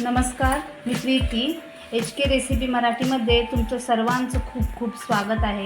नमस्कार मी Preeti. H K recipe मराठीमध्ये तुमचं सर्वांचं खूप खूप स्वागत आहे.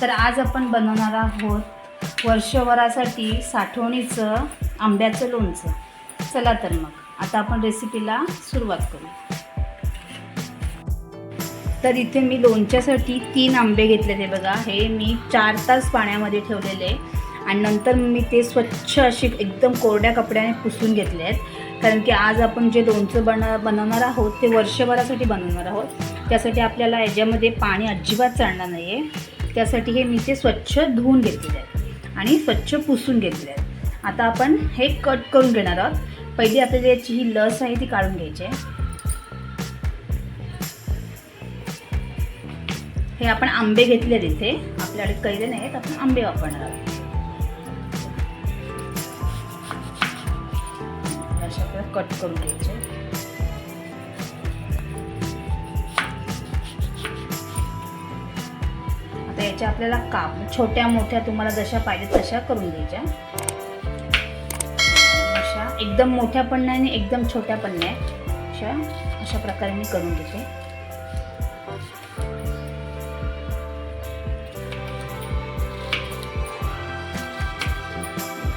तर आज आपण बनवणार आहोत वर्षभरासाठी साठवणीचं आंब्याचं लोणचं. चला तर मग आता आपण रेसिपीला सुरुवात करू. तर इथे मी लोणच्यासाठी तीन आंबे घेतलेले बघा. हे मी चार तास पाण्यामध्ये ठेवलेले. आणि नंतर मी ते स्वच्छ असे एकदम कोरड्या कपड्याने पुसून घेतले आहेत. कारण की आज आपण जे लोणचं बन बनवणार आहोत ते वर्षभरासाठी बनवणार आहोत. त्यासाठी आपल्याला याच्यामध्ये पाणी अजिबात चालणार नाही आहे त्यासाठी हे मी ते स्वच्छ धुवून घेतलेले आहेत आणि स्वच्छ पुसून घेतले आहेत. आता आपण हे कट करून घेणार आहोत. पहिली आपल्याला याची ही लस आहे ती काढून घ्यायची आहे. हे आपण आंबे घेतले तिथे आपल्याकडे कैले नाही आहेत आपण आंबे वापरणार आहोत. कट करून घ्यायचे आता याच्या आपल्याला काप छोट्या मोठ्या तुम्हाला जशा पाहिजे तशा करून घ्यायच्या. अशा एकदम मोठ्या पण नाही आणि एकदम छोट्या पण नाही. अशा अशा प्रकारे मी करून घेते.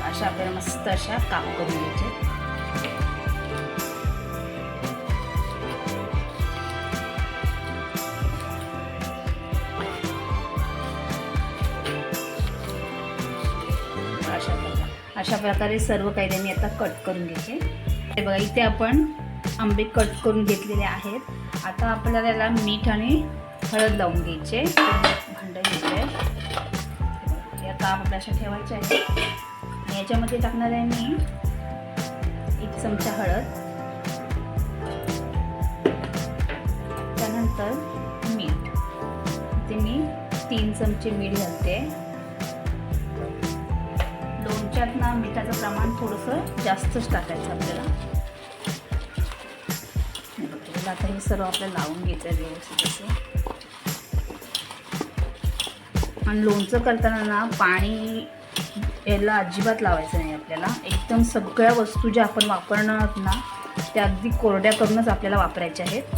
अशा आपल्याला मस्त अशा काप करून घ्यायचे. अशा प्रकारे सर्व काही मी आता कट करून घेते. हे बघा इथे आपण आंबे कट करून घेतलेले आहेत. आता आपल्याला याला मीठ आणि हळद लावून घ्यायचे. भांडं घ्यायचे. या काप आपल्या अशा ठेवायच्या आहे आणि याच्यामध्ये टाकणार आहे मी एक चमचा हळद. त्यानंतर मीठ. ते मी तीन चमचे मीठ घालते. लोणच्यात ना मिठाचं प्रमाण थोडंसं जास्तच टाकायचं आपल्याला. आता हे सर्व आपल्याला लावून घ्यायचं आहे व्यवस्थित असं. आणि लोणचं करताना ना पाणी याला अजिबात लावायचं नाही आपल्याला. एकदम सगळ्या वस्तू ज्या आपण वापरणार आहोत ना त्या अगदी कोरड्या करूनच आपल्याला वापरायच्या आहेत.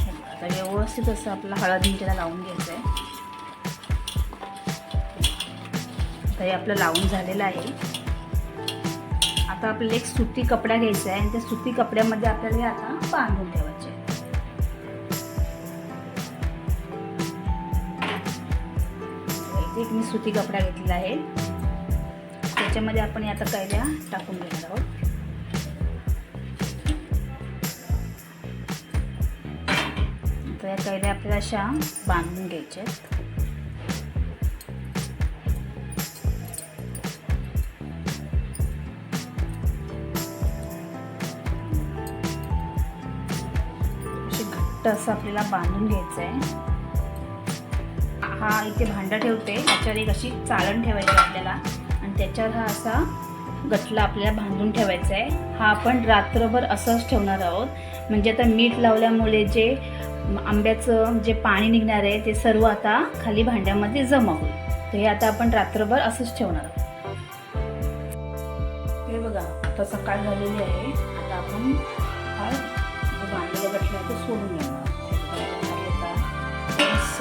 आता व्यवस्थित असं आपल्याला हळद मिठाला लावून घ्यायचं आहे. आता हे आपलं लावून झालेलं आहे. आता आपल्याला एक सुती कपडा घ्यायचा आहे आणि त्या सुती कपड्यामध्ये आपल्याला हे आता बांधून ठेवायचे एक मी सुती कपडा घेतलेला आहे. त्याच्यामध्ये आपण आता कैल्या टाकून घेणार आहोत. तर या कैल्या आपल्याला अशा बांधून घ्यायच्या आहेत. घट्ट असं आपल्याला बांधून घ्यायचं आहे. हा इथे भांडं ठेवते. त्याच्यावर एक अशी चाळण ठेवायची आपल्याला. आणि त्याच्यावर हा असा गटला आपल्याला बांधून ठेवायचा आहे. हा आपण रात्रभर असंच ठेवणार आहोत. म्हणजे आता मीठ लावल्यामुळे जे आंब्याचं जे पाणी निघणार आहे ते सर्व आता खाली भांड्यामध्ये जमा होईल तर हे आता आपण रात्रभर असंच ठेवणार आहोत. हे बघा आता सकाळ झालेली आहे. आता आपण हा जो बांधलेला गटला तो सोडून घेणार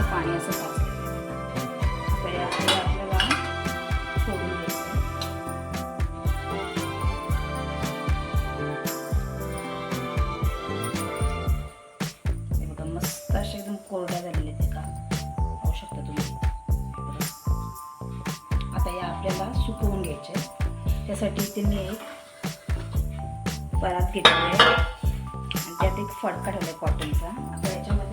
बरंचसं पाणी असं साचलेलं आपल्याला सोडून घ्यायचं हे मस्त असे एकदम कोरड्या झालेले ते का? पाहू शकता तुम्ही? आता या आपल्याला सुकवून घ्यायचे त्यासाठी इथे मी एक परात घेतली आहे. आणि त्यात एक फडका ठेवला आहे कॉटनचा आता याच्यामध्ये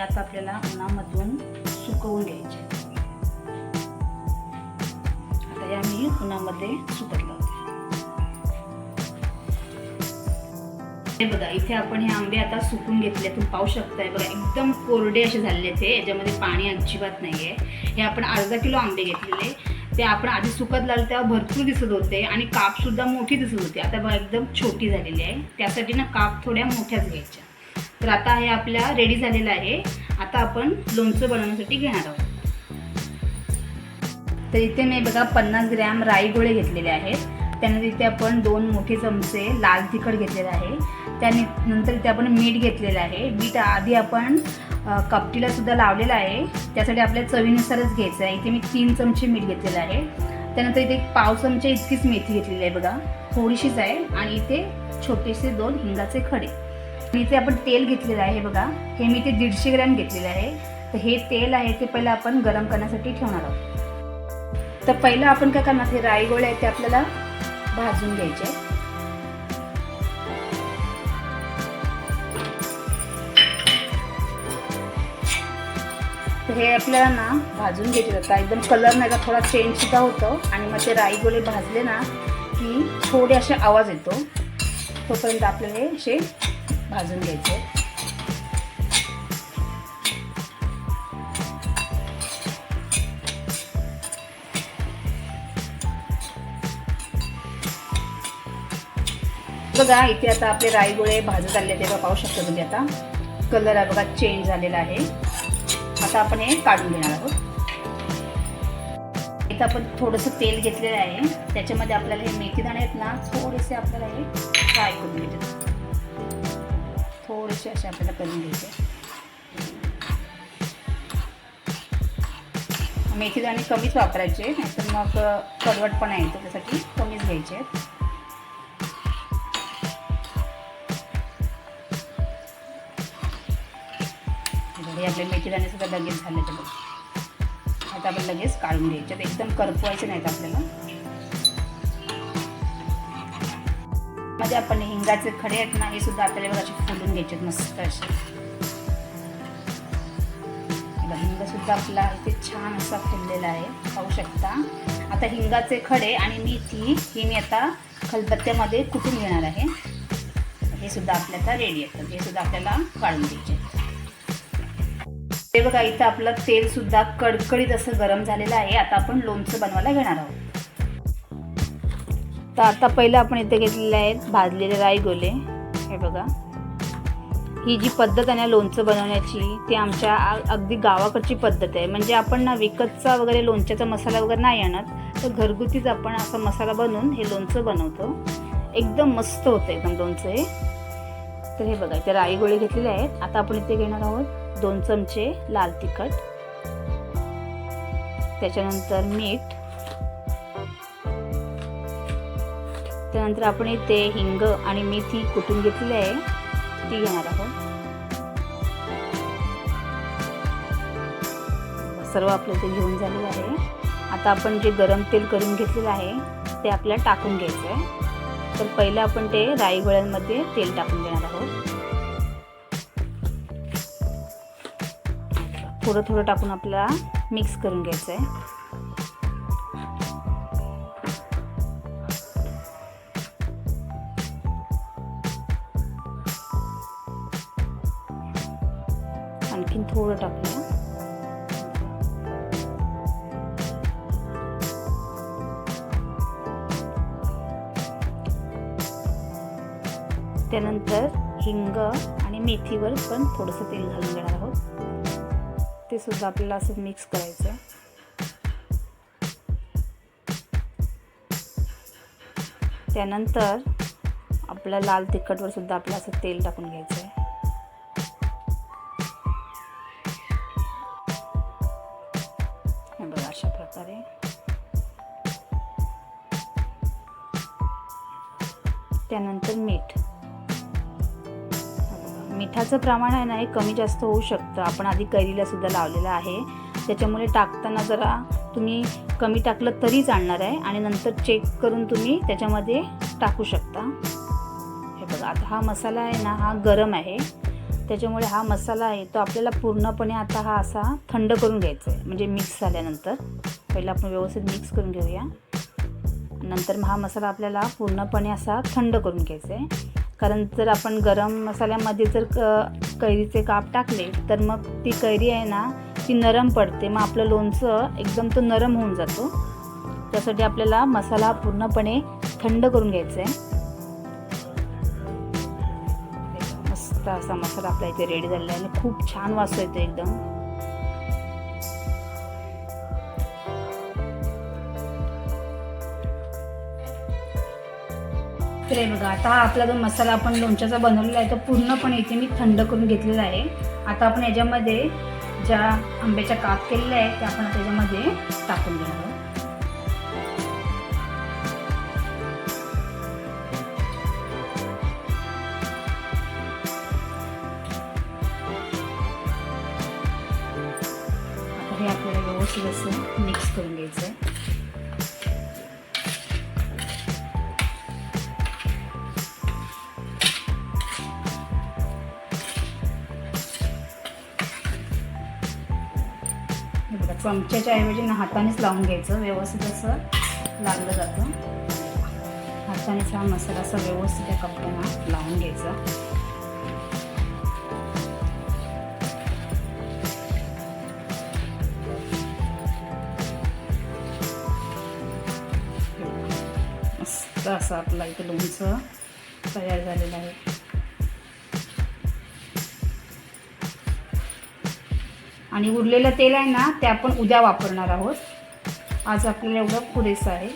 अशा यात आपल्याला उन्हामधून सुकवून घ्यायचे. आता या मी उन्हामध्ये सुकत लावते हे बघा इथे आपण हे आंबे आता सुकून घेतले तुम्ही पाहू शकताय बघा एकदम कोरडे असे झालेले ते याच्यामध्ये पाणी अजिबात नाहीये. हे आपण अर्धा किलो आंबे घेतलेले. ते आपण आधी सुकत लावले तेव्हा भरपूर दिसत होते आणि काप सुद्धा मोठी दिसत होती. आता बघा एकदम छोटी झालेली आहे. त्यासाठी ना काप थोड्या मोठ्याच घ्यायच्या. तर आता हे आपल्या रेडी झालेलं आहे. आता आपण लोणचं बनवण्यासाठी घेणार आहोत. तर इथे मी बघा पन्नास ग्रॅम राई गोळे घेतलेले आहेत. त्यानंतर इथे आपण दोन मोठे चमचे लाल तिखट घेतलेलं आहे. त्याने नंतर इथे आपण मीठ घेतलेलं आहे. मीठ आधी आपण कपटीला सुद्धा लावलेलं आहे. त्यासाठी आपल्या चवीनुसारच घ्यायचं आहे. इथे मी तीन चमचे मीठ घेतलेलं आहे. त्यानंतर इथे एक पाव चमचे इतकीच मेथी घेतलेली आहे बघा. थोडीशीच आहे आणि इथे छोटेसे दोन हिंगाचे खडे. मी ते आपण तेल घेतलेलं आहे बघा. हे मी ते दीडशे ग्रॅम घेतलेलं आहे. तर हे तेल आहे ते पहिलं आपण गरम करण्यासाठी ठेवणार आहोत. तर पहिलं आपण काय करणार हे राई गोळे आहेत ते आपल्याला भाजून घ्यायचे तर हे आपल्याला ना भाजून घ्यायचे आता एकदम कलर नाही का थोडा चेंज सुद्धा होतो. आणि मग ते राई गोळे भाजले ना की थोडे असे आवाज येतो. तोपर्यंत आपल्याला हे असे भाजून घ्यायचे. बघा इथे आता आपले राईगोळे भाजत आले तेव्हा पाहू शकतो तुम्ही आता. कलर आहे बघा चेंज झालेला आहे. आता आपण हे काढून घेणार आहोत. इथं आपण थोडंसं तेल घेतलेलं आहे. त्याच्यामध्ये आपल्याला हे मेथी दाणे आहेत ना थोडेसे आपल्याला हे फ्राय करून घेतात थोडेसे असे आपल्याला करून घ्यायचे मेथी दाणे कमीच वापरायचे नाहीतर मग कडवटपणा येतो त्यासाठी कमीच घ्यायचे आहेत. आपले मेथी दाणे सुद्धा लगेच झाले तर आता आपण लगेच काढून घ्यायचे एकदम करपवायचे नाहीत आपल्याला. मध्ये आपण हिंगाचे खडे आहेत ना हे सुद्धा आपल्याला बघा असे फुलून घ्यायचे मस्त असे. हिंग सुद्धा आपला इथे छान असा फुललेला आहे. पाहू शकता. आता हिंगाचे खडे आणि मेथी ही मी आता खलबत्त्यामध्ये कुठून घेणार आहे? हे सुद्धा आपल्या आता रेडी येतात हे सुद्धा आपल्याला काढून घ्यायचे ते बघा इथं आपलं तेल सुद्धा कडकडीत असं गरम झालेलं आहे. आता आपण लोणचं बनवायला घेणार आहोत. तर आता पहिलं आपण इथे घेतलेले आहेत भाजलेले राई गोले हे बघा. ही जी पद्धत आहे ना लोणचं बनवण्याची ती आमच्या आ- अगदी गावाकडची पद्धत आहे. म्हणजे आपण ना विकतचा वगैरे लोणच्याचा मसाला वगैरे नाही आणत तर घरगुतीच आपण असा मसाला बनवून हे लोणचं बनवतो. एकदम मस्त होतं एकदम लोणचं हे. तर हे बघा इथे राई गोळे घेतलेले आहेत. आता आपण इथे घेणार आहोत दोन चमचे लाल तिखट. त्याच्यानंतर मीठ. त्यानंतर आपण इथे हिंग आणि मेथी कुटून घेतलेली आहे. ती घेणार आहोत. सर्व आपलं ते घेऊन झालेलं आहे. आता आपण जे गरम तेल करून घेतलेलं आहे ते आपल्याला टाकून घ्यायचं आहे. तर पहिलं आपण ते राई गोळ्यांमध्ये तेल टाकून घेणार आहोत. थोडं थोडं टाकून आपल्याला मिक्स करून घ्यायचं आहे. आणखीन थोडं टाकूया. त्यानंतर हिंग आणि मेथीवर पण थोडंसं तेल घालून घेणार आहोत. ते सुद्धा आपल्याला असं मिक्स करायचं आहे त्यानंतर आपल्या लाल तिखटवर सुद्धा आपलं असं तेल टाकून घ्यायचं आहे अशा त्यानंतर मीठ. मिठाचं प्रमाण आहे ना हे कमी जास्त होऊ शकतं. आपण आधी कैरीला सुद्धा लावलेलं आहे. त्याच्यामुळे टाकताना जरा तुम्ही कमी टाकलं तरी चालणार आहे आणि नंतर चेक करून तुम्ही त्याच्यामध्ये टाकू शकता. हे बघा आता हा मसाला आहे ना हा गरम आहे. त्याच्यामुळे हा मसाला आहे तो आपल्याला पूर्णपणे आता हा असा थंड करून घ्यायचा आहे. म्हणजे मिक्स झाल्यानंतर. पहिला आपण व्यवस्थित मिक्स करून घेऊया. नंतर मग हा मसाला आपल्याला पूर्णपणे असा थंड करून घ्यायचा आहे. कारण जर आपण गरम मसाल्यामध्ये जर क कैरीचे काप टाकले तर मग ती कैरी आहे ना ती नरम पडते. मग आपलं लोणचं एकदम तो नरम होऊन जातो. त्यासाठी आपल्याला मसाला पूर्णपणे थंड करून घ्यायचा आहे. मस्त असा मसाला आपला इथे रेडी झालेला आहे आणि खूप छान वास येतो एकदम. तर हे बघा. आता हा आपला जो मसाला आपण लोणच्याचा बनवलेला आहे तो पूर्णपणे इथे मी थंड करून घेतलेला आहे. आता आपण याच्यामध्ये ज्या आंब्याच्या काप केलेल्या आहेत त्या आपण त्याच्यामध्ये टाकून घेणार आहोत. हे आपल्याला व्यवस्थित असं मिक्स करून घ्यायचं आहे चमच्याच्या ऐवजी ना हातानेच लावून घ्यायचं. व्यवस्थित असं लागलं जातं. हातानेच हा मसाला असं व्यवस्थित त्या कपड्यांना लावून घ्यायचा. मस्त असं आपला इथं लोणचं तयार झालेलं आहे. आणि उरलेलं तेल आहे ना ते आपण उद्या वापरणार आहोत. आज आपल्याला एवढं पुरेसं आहे.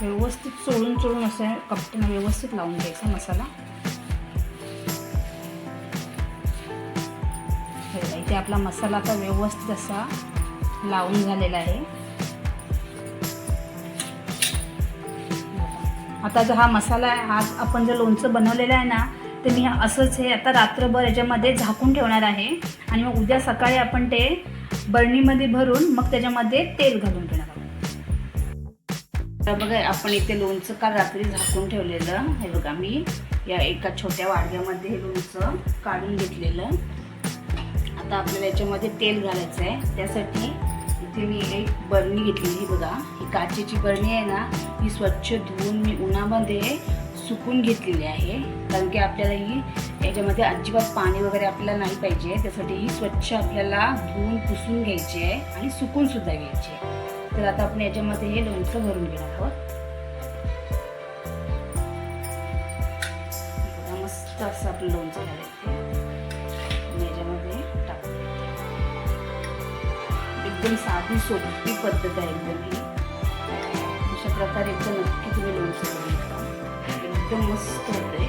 व्यवस्थित चोळून चोळून असं कपट्यानं व्यवस्थित लावून घ्यायचा मसाला. हे इथे आपला मसाला आता व्यवस्थित असा लावून झालेला आहे. आता जो हा मसाला आहे हा आपण जर लोणचं बनवलेलं आहे ना ते मी असंच हे आता रात्रभर याच्यामध्ये झाकून ठेवणार आहे. आणि मग उद्या सकाळी आपण ते बरणीमध्ये भरून मग त्याच्यामध्ये तेल घालून घेणार आहोत. तर बघा आपण इथे लोणचं काल रात्री झाकून ठेवलेलं. हे बघा मी या एका छोट्या वाडग्यामध्ये हे लोणचं काढून घेतलेलं. आता आपल्याला याच्यामध्ये तेल घालायचं आहे त्यासाठी इथे मी एक बरणी घेतलेली बघा. ही काचेची बरणी आहे ना ही स्वच्छ धुवून मी उन्हामध्ये सुकून घेतलेली आहे. कारण की आपल्याला ही याच्यामध्ये अजिबात पाणी वगैरे आपल्याला नाही पाहिजे. त्यासाठी ही स्वच्छ आपल्याला धुवून पुसून घ्यायची आहे आणि सुकूनसुद्धा घ्यायची आहे. तर आता आपण याच्यामध्ये हे लोणचं भरून घेणार आहोत. मस्त असं आपलं लोणचं एकदम साधी सोपी पद्धत आहे एकदम ही अशा प्रकारे एकदम नक्की तुम्ही लोणचं करून बघा. एकदम मस्त होते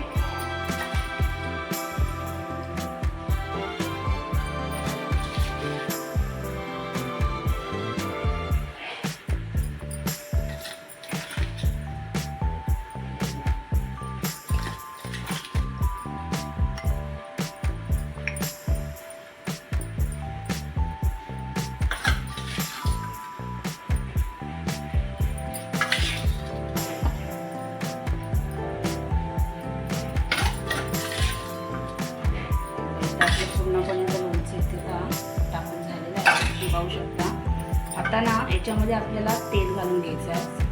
याच्यामध्ये आपल्याला तेल घालून घ्यायचं आहे.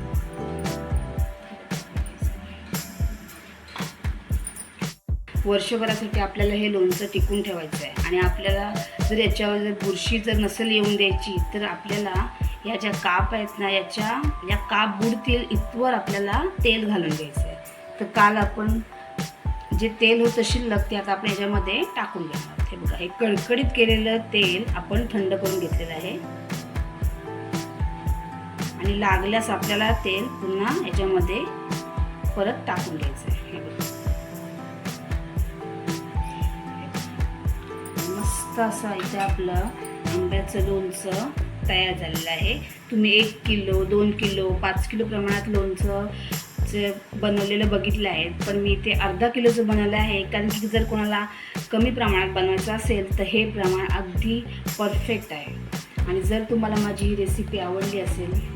वर्षभरासाठी आपल्याला हे लोणचं टिकून ठेवायचं आहे. आणि आपल्याला जर याच्यावर जर बुरशी जर नसेल येऊन द्यायची तर आपल्याला या ज्या काप आहेत ना याच्या या काप बुडतील इथवर आपल्याला तेल घालून घ्यायचं आहे. तर काल आपण जे तेल होतं शिल्लक ते आता आपण याच्यामध्ये टाकून घेणार हे बघा हे कडकडीत केलेलं तेल आपण थंड करून घेतलेलं आहे. आणि लागल्यास आपल्याला तेल पुन्हा याच्यामध्ये परत टाकून घ्यायचं आहे. मस्त असं इथे आपलं आंब्याचं लोणचं तयार झालेलं आहे. तुम्ही एक किलो दोन किलो पाच किलो प्रमाणात लोणचं बनवलेलं बघितलं आहे. पण मी ते अर्धा किलोचं बनवलं आहे कारण की जर कोणाला कमी प्रमाणात बनवायचं असेल तर हे प्रमाण अगदी परफेक्ट आहे. आणि जर तुम्हाला माझी ही रेसिपी आवडली असेल